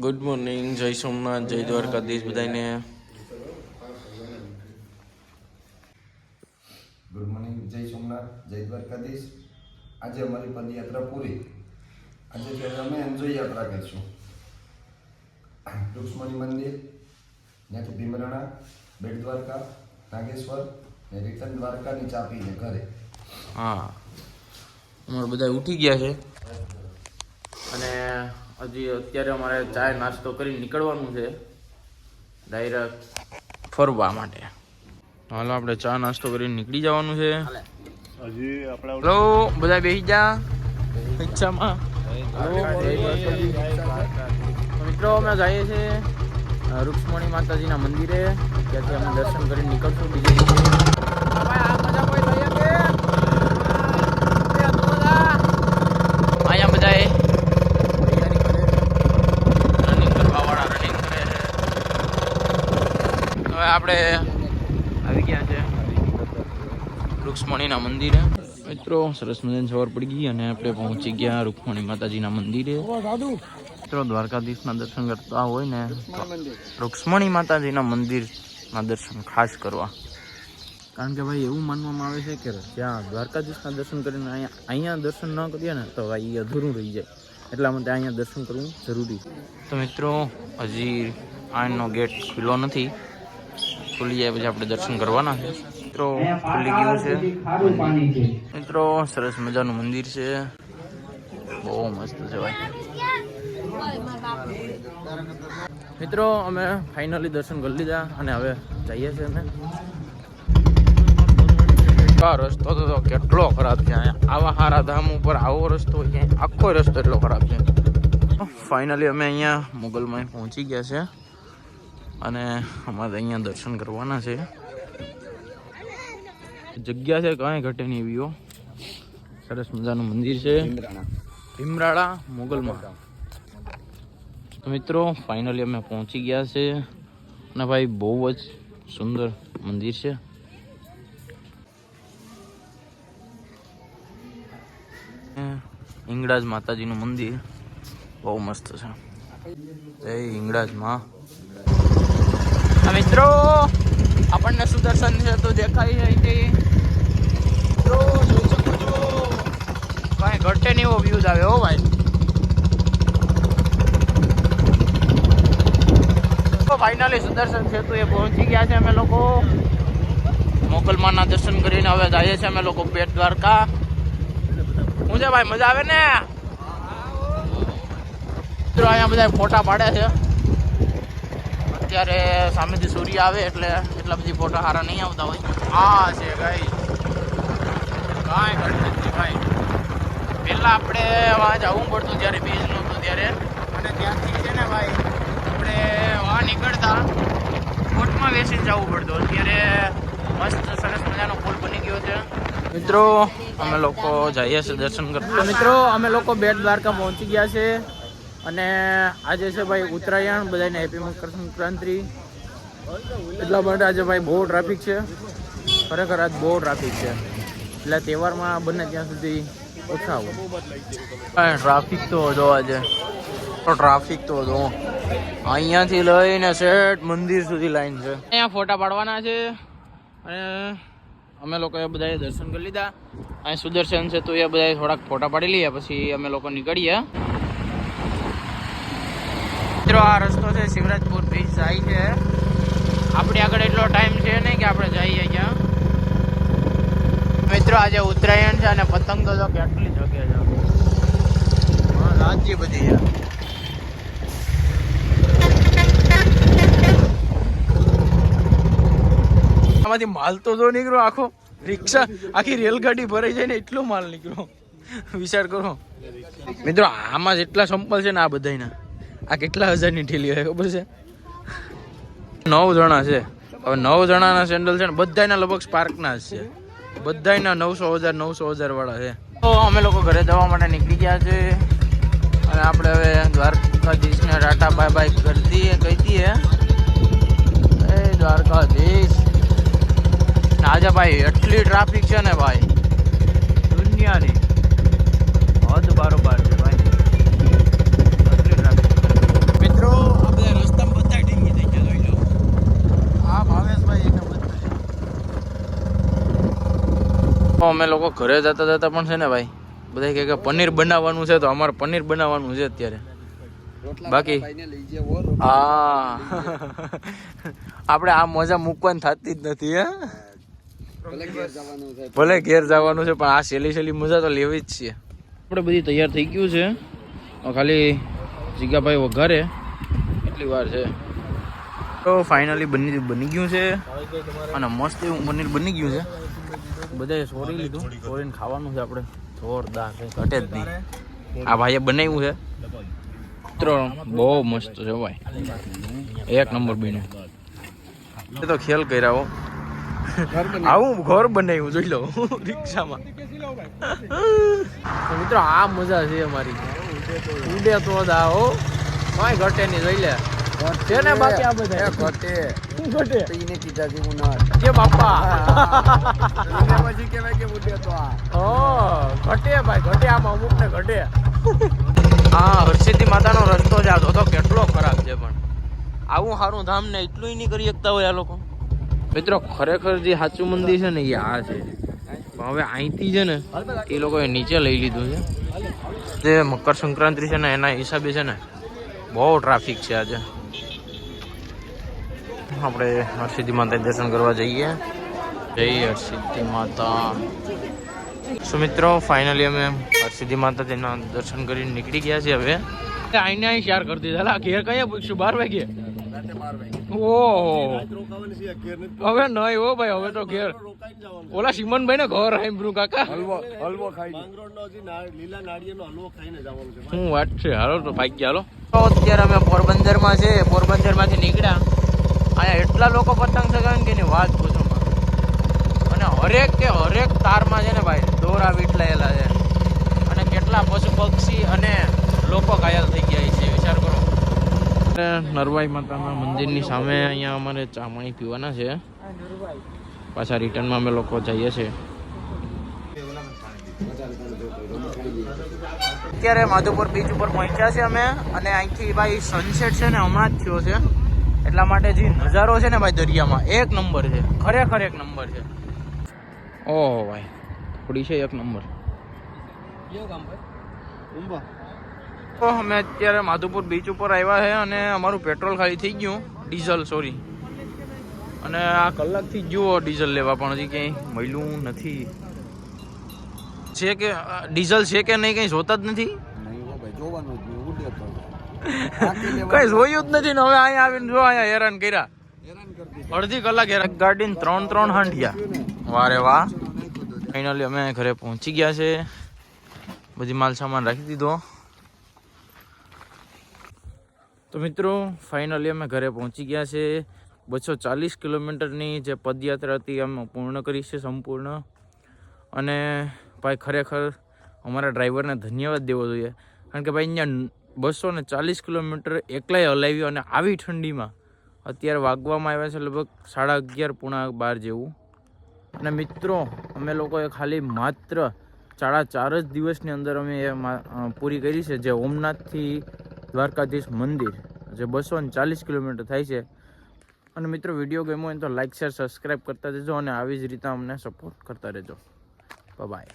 Good morning જય સોમનાથ જય દ્વારકાધીશ બધાને ગુડ મોર્નિંગ જય સોમનાથ જય દ્વારકાધીશ આજે અમારી પદયાત્રા પૂરી. આજે અમે એન્જોય યાત્રા કરીશું. રૂક્ષ્મણી મંદિર ને તો ભીમરાણા બેટ દ્વારકા નાગેશ્વર ને રિટર્ન દ્વારકાની ચાપીને ઘરે. હા. અમારે બધા ઉઠી ગયા છે. અને હજી અત્યારે અમારે ચાય નાસ્તો કરી નીકળવાનું છે. ડાયરેક્ટ ફરવા માટે. હાલો આપણે ચા નાસ્તો કરીને નીકળી જવાનું છે. હજી આપણે હલો બધા બેસી જા. રિક્ષામાં. મિત્રો અમે જઈએ છીએ રૂક્ષ્મણી માતાજીના મંદિરે. ત્યાંથી અમે દર્શન કરીને નીકળશું બીજે અહીંયા બધાએ રનિંગ કરવાવાળા રનિંગ કરે છે હવે આપણે આવી ગયા છે. રૂક્ષ્મણીના મંદિરે. મિત્રો, સરસ મજાની સવાર પડી ગઈ અને આપણે પહોંચી ગયા રૂક્ષ્મણી માતાજીના મંદિરે. મિત્રો, દ્વારકાધીશના દર્શન કરતા હોય ને, રૂક્ષ્મણી માતાજીના મંદિરના દર્શન ખાસ કરવા. કારણ કે ભાઈ, એવું માનવામાં આવે છે કે જ્યાં દ્વારકાધીશના દર્શન કરીને અહીંયા અહીંયા દર્શન ન કરીએ ને, તો ભાઈ, એ અધૂરું રહી જાય. એટલા માટે અહીંયા દર્શન કરવું જરૂરી. તો મિત્રો, હજી આનો ગેટ ખુલ્લો નથી. ખુલી જાય પછી આપણે દર્શન કરવાના મિત્રો, ખુલી ગયું છે. મિત્રો, સરસ મજાનું મંદિર છે. બહુ મસ્ત છે ભાઈ. મિત્રો, અમે ફાઇનલી દર્શન કરી લીધા અને હવે જઈએ છીએ અમે. રસ્તો તો કેટલો ખરાબ છે આવા હારા ધામ ઉપર આવો રસ્તો આખો રસ્તો એટલો ખરાબ છે. ફાઇનલી અમે અહીંયા મુગલમાં પહોંચી ગયા છે. અને અમારે અહીંયા દર્શન કરવાના છે. જગ્યા છે કાંઈ ઘટે નહીં એવી સરસ મજાનું મંદિર છે. ભીમરાળા મોગલમાં. મિત્રો ફાઇનલી અમે પહોંચી ગયા છે. અને ભાઈ, બહુ જ સુંદર મંદિર છે. હિંગળાજ માતાજીનું મંદિર. બહુ મસ્ત છે. એ હિંગળાજમાં આ મિત્રો, આપણને સુદર્શન છે તો દેખાય અહીંથી. મિત્રો જોઈ શકો કાંઈ ઘટે નહીં એવો વ્યૂઝ આવે હો ભાઈ. તો ફાઇનલી સુદર્શન સેતુ એ પહોંચી ગયા છે અમે લોકો. મોગલમાના દર્શન કરીને હવે જઈએ છીએ અમે લોકો પેટ દ્વારકા. હું છે ભાઈ, મજા આવે ને? મિત્રો, અહીંયા બધા ફોટા પાડે છે. અત્યારે સામેથી સૂર્ય આવે એટલે એટલા બધી ફોટા સારા નહીં આવતા હોય. હા છે ભાઈ કાંઈ ઘટતું નથી ભાઈ. પહેલાં આપણે વાં જવું પડતું જ્યારે બીજ નહોતું ત્યારે. અને ત્યાંથી છે ને ભાઈ આપણે વાં નીકળતા બોટમાં બેસીને જવું પડતું. અત્યારે મસ્ત સરસ મજાનો પુલ બની ગયો છે. મિત્રો અમે લોકો જઈએ છીએ દર્શન કરવા મિત્રો અમે લોકો બેટ દ્વારકા પહોંચી ગયા છે અને આજે છે ભાઈ ઉત્તરાયણ બધાને હેપી મકર સંક્રાંતિ એટલા માટે આજે ભાઈ બહુ ટ્રાફિક છે. ખરેખર આજ બહુ ટ્રાફિક છે. એટલે તહેવારમાં બને ત્યાં સુધી ઓછા આવું ટ્રાફિક તો જો આજે. તો ટ્રાફિક તો હતો અહીંયાથી લઈને શેઠ મંદિર સુધી લાઈન છે. અહીંયા ફોટા પાડવાના છે. અને અમે લોકોએ બધાએ દર્શન કરી લીધા. અહીં સુદર્શન છે તો એ બધાએ થોડાક ફોટા પાડી લઈએ પછી અમે લોકો નીકળીએ. મિત્રો, આ રસ્તો છે શિવરાજપુર બ્રિજ જાય છે. આપણી આગળ એટલો ટાઈમ છે નહીં કે આપણે જઈએ અહીંયા મિત્રો, આજે ઉત્તરાયણ છે અને પતંગ તો જો કેટલી જગ્યા છે. હા રાજી બધી છે. આમાંથી માલ તો જો નીકળ્યો, આખો રિક્ષા, આખી રેલગાડી ભરાઈ જાય ને એટલો માલ નીકળ્યો. વિચાર કરો. મિત્રો, આમાં જેટલા સંપલ છે ને આ બધાના આ કેટલા હજારની ઠેલી હોય ખબર છે? નવ જણા છે. હવે નવ જણાના સેન્ડલ છે ને બધાના લગભગ સ્પાર્કના જ છે. બધાના નવસો હજાર નવસો હજાર વાળા છે. તો અમે લોકો ઘરે જવા માટે નીકળી ગયા છે. અને આપણે હવે દ્વારકાધીશને ટાટા બાય બાય કરી દઈએ, કહી દઈએ. એ દ્વારકાધીશ. આજે ભાઈ એટલી ટ્રાફિક છે ને ભાઈ. દુનિયાની હદ બારોબાર છે ભાઈ એટલી ટ્રાફિક મિત્રો તો અમે લોકો ઘરે જતા જતા પણ છે ને ભાઈ બધા કહે કે પનીર બનાવવાનું છે તો અમારે પનીર બનાવવાનું છે અત્યારે. બાકી હા આપણે આ મજા મૂકવાની થતી જ નથી હે. ભલે ઘેર જવાનું છે પણ આ સહેલી સહેલી મજા તો લેવી જ છે આપણે બધી તૈયાર થઈ ગયું છે. ખાલી જીગાભાઈ વઘારે. એટલી વાર છે. તો ફાઇનલી બની બની ગયું છે. અને મસ્ત એવું પનીર બની ગયું છે. બધાએ સોરી લીધું. સોરીને ખાવાનું છે આપણે. જોરદાર છે. ઘટે જ નહીં. આ ભાઈએ બનાવ્યું છે. મિત્રો, બહુ મસ્ત છે ભાઈ. એક નંબર બીનું. એ તો ખેલ કર્યા હો. આવું ઘર બનાવ્યું, જોઈ લો. રિક્ષામાં. મિત્રો, આ મજા છે અમારી. ઉડે તો જ આ હો. કાંઈ ઘટે નહીં, જોઈ લે. છે ને બાકી આ બધા. ઘટે. ઘટે? એને કીધા જેવું ના કે બાપા. પછી કહેવાય કે ઉડે તો આ. ઓ ઘટે ભાઈ ઘટે આમાં અમુક ને ઘટે. હા હર્ષિદી માતાનો રસ્તો જ આવતો તો કેટલો ખરાબ છે પણ. આવું સારું ધામ ને એટલું નહીં કરી શકતા હોય આ લોકો. મિત્રો ખરેખર જે સાચું મંદિર છે ને એ આ છે. પણ હવે અહીંથી છે ને એ લોકોએ નીચે લઈ લીધું છે. જે મકર સંક્રાંતિ છે ને એના હિસાબે છે ને બહુ ટ્રાફિક છે આજે. આપણે હરસિદ્ધિ માતા દર્શન કરવા જઈએ. જય હરસિદ્ધિ માતા. સો મિત્રો ફાઇનલી અમે હરસિદ્ધિ માતા તેના દર્શન કરીને નીકળી ગયા છીએ હવે. આઈને અહીં શેર કરી દીધા. લા ઘેર કયા પૂછશું બાર વાગે? ઓહો. હવે નહીં હો ભાઈ હવે તો ઘેર. ઓલા સિમનભાઈ ને ઘર કાકા. હલવો હલવો ખાઈ શું વાત છે? હાલો તો ભાગ્ય હાલો. તો અત્યારે અમે પોરબંદરમાં છે. પોરબંદરમાંથી નીકળ્યા. અહીંયા એટલા લોકો પતંગ ચગાવે કે એની વાત પૂછું અને હરેક કે હરેક તારમાં છે ને ભાઈ, દોરા વીટલાયેલા છે. અને કેટલા પશુ પક્ષી અને લોકો ઘાયલ થઈ ગયા છે, વિચાર કરો. નરવાઈ માતાના મંદિરની સામે અહીંયા અમારે ચા પાણી પીવાના છે. પાછા રિટર્નમાં અમે લોકો જઈએ છીએ. અત્યારે માધુપુર બીચ ઉપર પહોંચ્યા છે અમે, અને અહીંથી ભાઈ સનસેટ છે ને હમણાં જ થયો છે. એટલા માટે જે નજારો છે ને ભાઈ દરિયામાં એક નંબર છે. ખરેખર એક નંબર છે. ઓહો ભાઈ થોડી છે એક નંબર. તો અમે અત્યારે માધુપુર બીચ ઉપર આવ્યા છે અને અમારું પેટ્રોલ ખાલી થઈ ગયું. ડીઝલ સોરી અને આ કલાકથી જુઓ ડીઝલ લેવા પણ હજી ક્યાંય મળ્યું નથી. છે કે ડીઝલ છે કે નહીં કંઈ જોતા જ નથી? કઈ જોયું જ નથી ને હવે અહીંયા આવીને જો અહીંયા હેરાન કર્યા. અડધી કલાક હેરાન. ગાડીને ત્રણ ત્રણ હાંડિયા વારે વાહ. ફાઇનલી અમે ઘરે પહોંચી ગયા છે. બધી માલ સામાન રાખી દીધો. તો મિત્રો ફાઇનલી અમે ઘરે પહોંચી ગયા છે. બસો ચાલીસ કિલોમીટરની જે પદયાત્રા હતી અમે પૂર્ણ કરી છે સંપૂર્ણ. અને ભાઈ ખરેખર અમારા ડ્રાઈવરને ધન્યવાદ દેવો જોઈએ. કારણ કે ભાઈ અહીંયા બસો ને ચાલીસ કિલોમીટર એકલાય હલાવ્યું અને આવી ઠંડીમાં અત્યારે વાગવામાં આવ્યા છે લગભગ સાડા અગિયાર પૂણા બાર જેવું. અને મિત્રો, અમે લોકોએ ખાલી માત્ર સાડા ચાર જ દિવસની અંદર અમે એ પૂરી કરી છે, જે ઓમનાથથી દ્વારકાધીશ મંદિર, જે બસો ને ચાલીસ કિલોમીટર થાય છે. અને મિત્રો, વીડિયો ગમ્યો હોય તો લાઇક શેર, સબસ્ક્રાઈબ કરતા રહેજો અને આવી જ રીતે અમને સપોર્ટ કરતા રહેજો. બાય